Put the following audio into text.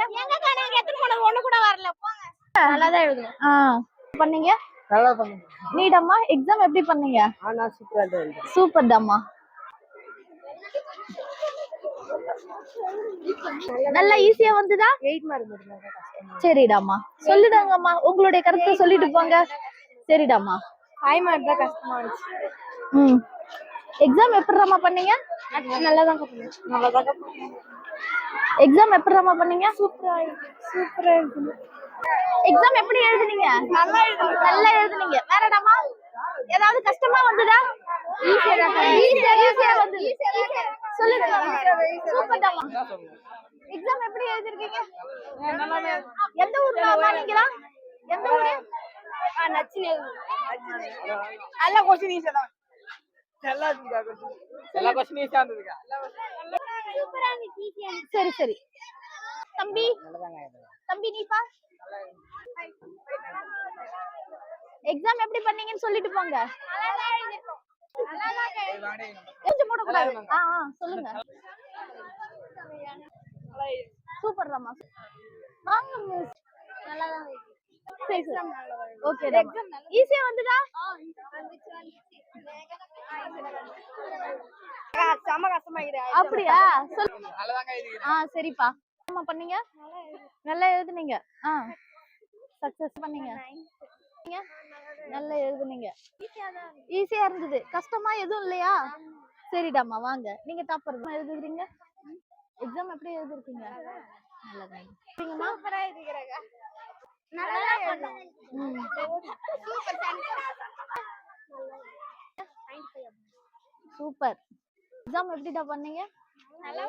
பண்ணீங்க எங்க நாங்க எடுத்துட்டு போனது ஒண்ணு கூட வரல. போங்க. நல்லா தான் எழுதுனோம் ஆ பண்ணீங்க? நல்லா பண்ணுங்க நீடம்மா எக்ஸாம் எப்படி பண்ணீங்க? சூப்பரா தாம்மா நல்லா ஈஸியா வந்துதா? சரிடாம்மா. சொல்லிடுங்கம்மா. உங்களுடைய கருத்தை சொல்லிட்டு போங்க. சரிடாம்மா. ஃபைவ் மார்க் தான் கஷ்டமா இருந்துச்சு ம். எக்ஸாம் எப்படிடாம்மா பண்ணீங்க? நல்லா தான் பண்ணுங்க நல்லா தான் எக்ஸாம் எப்படிடாம்மா பண்ணீங்க? சூப்பரா சூப்பரா இருக்கு எக்ஸாம் எப்படி எழுதுனீங்க? நல்லா நல்லா எழுதுனீங்க. வேறடாமா ஏதாவது கஷ்டமா வந்ததா? சொல்லுங்க. சூப்பர்டாமா எக்ஸாம் எப்படி எழுதிருக்கீங்க? எந்த ஊர்ல நீங்களா? எந்த ஊரு? நல்ல கொஸ்டின் ஈஸியா தான். நல்லா எல்லா கொஸ்டின் ஈஸியா இருந்ததுக்கா ஈஸியா சரி சரி. தம்பி தம்பி நீப்பா? எக்ஸாம் எப்படி பண்ணீங்கன்னு சொல்லிட்டு போங்க. கொஞ்சம் ஆ சொல்லுங்க. சூப்பர் ராமா வாங்க மிஸ் நல்லா தான் ஓகே ஈஸியா வந்துடா செம கஷ்டமாயிரு அப்படியா? ஆ சரிப்பா. என்ன பண்ணீங்க. நல்லா எழுதுனீங்க. ஆ. சக்சஸ் பண்ணீங்க? நல்லா எழுதுனீங்க. ஈஸியா இருந்தது. கஷ்டமா எதுவும் இல்லையா? சரிடாம்மா வாங்க. நீங்க டாப்பர் எழுதுறீங்க. எக்ஸாம் எப்படி எழுதிருக்கீங்க? சூப்பரா. எக்ஸாம் எப்படிடா பண்ணீங்க? நல்லா